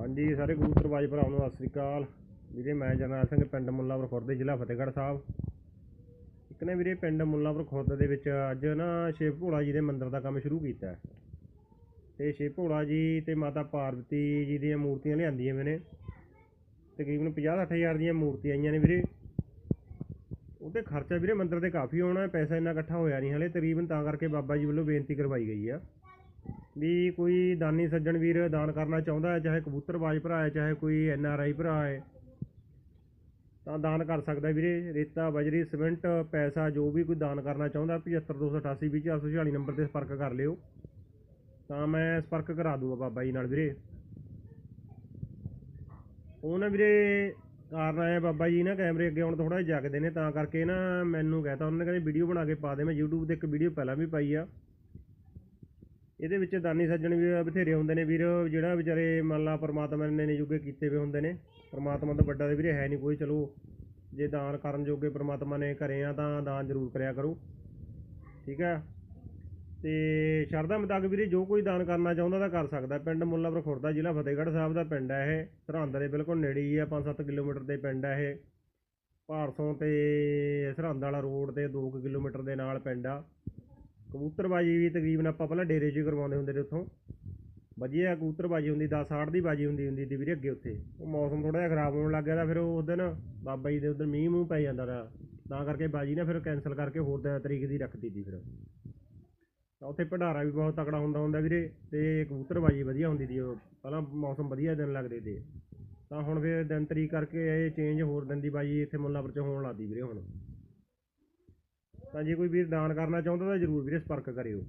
ਹਾਂਜੀ, ਸਾਰੇ ਕਬੂਤਰਬਾਜ਼ ਭਰਾਵਾਂ ਨੂੰ ਸਤਿ ਸ੍ਰੀ ਅਕਾਲ। ਵੀਰੇ, ਮੈਂ ਜਰਨੈਲ ਸਿੰਘ ਪਿੰਡ ਮੁੱਲਾਪੁਰ ਖੁਰਦ ਜ਼ਿਲ੍ਹਾ ਫਤਿਹਗੜ੍ਹ ਸਾਹਿਬ। ਇੱਕ ਨੇ ਵੀਰੇ, ਪਿੰਡ ਮੁੱਲਾਪੁਰ ਖੁਰਦ ਦੇ ਵਿੱਚ ਅੱਜ ਨਾ ਸ਼ਿਵ ਭੋਲਾ ਜੀ ਦੇ ਮੰਦਿਰ ਦਾ ਕੰਮ ਸ਼ੁਰੂ ਕੀਤਾ ਹੈ। ਤੇ ਸ਼ਿਵ ਭੋਲਾ ਜੀ ਤੇ ਮਾਤਾ ਪਾਰਵਤੀ ਜੀ ਦੀਆਂ ਮੂਰਤੀਆਂ ਲਿਆਂਦੀਆਂ ਮੈਨੇ ਤਕਰੀਬਨ 50-60 ਹਜ਼ਾਰ ਦੀਆਂ ਮੂਰਤੀਆਂ ਆਈਆਂ ਨੇ ਵੀਰੇ। ਉਹਤੇ ਖਰਚਾ ਵੀਰੇ ਮੰਦਿਰ ਤੇ ਕਾਫੀ ਆਉਣਾ ਪੈਸਾ ਇੰਨਾ ਇਕੱਠਾ ਹੋਇਆ ਨਹੀਂ ਹਲੇ। ਤਕਰੀਬਨ ਤਾਂ ਕਰਕੇ ਬਾਬਾ ਜੀ ਵੱਲੋਂ ਬੇਨਤੀ ਕਰਵਾਈ ਗਈ ਆ। ਵੀ ਕੋਈ ਦਾਨੀ ਸੱਜਣ ਵੀਰ ਦਾਨ ਕਰਨਾ ਚਾਹੁੰਦਾ ਹੈ, ਚਾਹੇ ਕਬੂਤਰਬਾਜ਼ ਭਰਾ ਹੈ, ਚਾਹੇ ਕੋਈ ਐਨ ਆਰ ਆਈ ਭਰਾ ਹੈ, ਤਾਂ ਦਾਨ ਕਰ ਸਕਦਾ ਵੀਰੇ। ਰੇਤਾ, ਬਜਰੀ, ਸਿਮੈਂਟ, ਪੈਸਾ, ਜੋ ਵੀ ਕੋਈ ਦਾਨ ਕਰਨਾ ਚਾਹੁੰਦਾ 75288 20446 ਨੰਬਰ ਤੇ ਸੰਪਰਕ ਕਰ ਲਿਓ। ਤਾਂ ਮੈਂ ਸੰਪਰਕ ਕਰਾ ਦੂੰਗਾ ਬਾਬਾ ਜੀ ਨਾਲ ਵੀਰੇ। ਉਹ ਨਾ ਵੀਰੇ, ਕਾਰਨ ਆਇਆ ਬਾਬਾ ਜੀ ਨਾ, ਕੈਮਰੇ ਅੱਗੇ ਹੁਣ ਥੋੜਾ ਜਿਹਾ ਜਗਦੇ ਨੇ, ਤਾਂ ਕਰਕੇ ਨਾ ਮੈਨੂੰ ਕਹਤਾ, ਉਹਨਾਂ ਨੇ ਕਹਿੰਦੇ ਵੀਡੀਓ ਬਣਾ ਕੇ ਪਾ ਦੇ, ਮੈਂ YouTube ਤੇ ਇੱਕ ਵੀਡੀਓ ਪਹਿਲਾਂ ਵੀ ਪਾਈ ਆ। ਇਹਦੇ ਵਿੱਚ ਦਾਨੀ ਸੱਜਣ ਵੀ ਬਥੇਰੇ ਹੁੰਦੇ ਨੇ ਵੀਰ, ਜਿਹੜਾ ਵਿਚਾਰੇ ਮੰਨ ਲਾ ਪਰਮਾਤਮਾ ਨੇ ਨੇ ਜੋਗੇ ਕੀਤੇ ਹੋਏ ਹੁੰਦੇ ਨੇ, ਪਰਮਾਤਮਾ ਤੋਂ ਵੱਡਾ ਤੇ ਵੀਰੇ ਹੈ ਨਹੀਂ ਕੋਈ, ਚਲੋ ਜੇ ਦਾਨ ਕਰਨ ਜੋਗੇ ਪਰਮਾਤਮਾ ਨੇ ਕਰੇ ਆ ਤਾਂ ਦਾਨ ਜ਼ਰੂਰ ਕਰਿਆ ਕਰੋ, ਠੀਕ ਹੈ ਤੇ ਸ਼ਰਧਾ ਮੁਤਾਬਕ ਵੀਰੇ ਜੋ ਕੋਈ ਦਾਨ ਕਰਨਾ ਚਾਹੁੰਦਾ ਤਾਂ ਕਰ ਸਕਦਾ, ਪਿੰਡ ਮੁੱਲਾਪੁਰ ਖੁਰਦਾ ਜ਼ਿਲ੍ਹਾ ਫਤਿਹਗੜ੍ਹ ਸਾਹਿਬ ਦਾ ਪਿੰਡ ਹੈ ਇਹ, ਸਰਹੰਦ ਦੇ ਬਿਲਕੁਲ ਨੇੜੇ ਹੀ ਆ 5-7 ਕਿਲੋਮੀਟਰ ਦੇ ਪਿੰਡ ਹੈ ਇਹ, ਭਾਰਸੋਂ ਤੇ ਸਰਹੰਦ ਵਾਲਾ ਰੋਡ ਤੇ 2 ਕਿਲੋਮੀਟਰ ਦੇ ਨਾਲ ਪਿੰਡ ਆ। ਕਬੂਤਰਬਾਜੀ ਵੀ ਤਕਰੀਬਨ ਆਪਾਂ ਪਹਿਲਾਂ ਡੇਰੇ 'ਚ ਹੀ ਕਰਵਾਉਂਦੇ ਹੁੰਦੇ ਨੇ ਉੱਥੋਂ। ਵਧੀਆ ਕਬੂਤਰਬਾਜੀ ਹੁੰਦੀ 10 60 ਦੀ ਬਾਜੀ ਹੁੰਦੀ ਹੁੰਦੀ ਸੀ ਵੀਰੇ ਅੱਗੇ ਉੱਥੇ ਉਹ ਮੌਸਮ ਥੋੜਾ ਜਿਹਾ ਖਰਾਬ ਹੋਣ ਲੱਗ ਗਿਆ ਤਾਂ ਫਿਰ ਉਹ ਦਿਨ ਬਾਬਾ ਜੀ ਦੇ ਉਧਰ ਮੀਂਹ ਮੂੰਹ ਪੈ ਜਾਂਦਾ ਤਾ ਤਾਂ ਕਰਕੇ ਬਾਜੀ ਨਾ ਫਿਰ ਕੈਨਸਲ ਕਰਕੇ ਹੋਰ ਦਿਨ ਤਰੀਕ ਦੀ ਰੱਖ ਦਿੱਤੀ ਫਿਰ। ਤਾਂ ਉੱਥੇ ਭੰਡਾਰਾ ਵੀ ਬਹੁਤ ਤਕੜਾ ਹੁੰਦਾ ਹੁੰਦਾ ਵੀਰੇ ਤੇ ਕਬੂਤਰਬਾਜੀ ਵਧੀਆ ਹੁੰਦੀ ਸੀ ਉਹ। ਪਹਿਲਾਂ ਮੌਸਮ ਵਧੀਆ ਦਿਨ ਲੱਗਦੇ ਤੇ। ਤਾਂ ਹੁਣ ਫਿਰ ਦਿਨ ਤਰੀਕ ਕਰਕੇ ਇਹ ਚੇਂਜ ਹੋਰ ਦਿਨ ਦੀ ਬਾਜੀ ਇੱਥੇ ਮੁੱਲਾਪੁਰ ਚ ਹੋਣ ਲੱਗਦੀ ਵੀਰੇ ਹੁਣ। ਤਾਂ ਜੇ ਕੋਈ ਵੀਰ ਦਾਨ ਕਰਨਾ ਚਾਹੁੰਦਾ ਤਾਂ ਜ਼ਰੂਰ ਵੀਰੇ ਸੰਪਰਕ ਕਰਿਓ।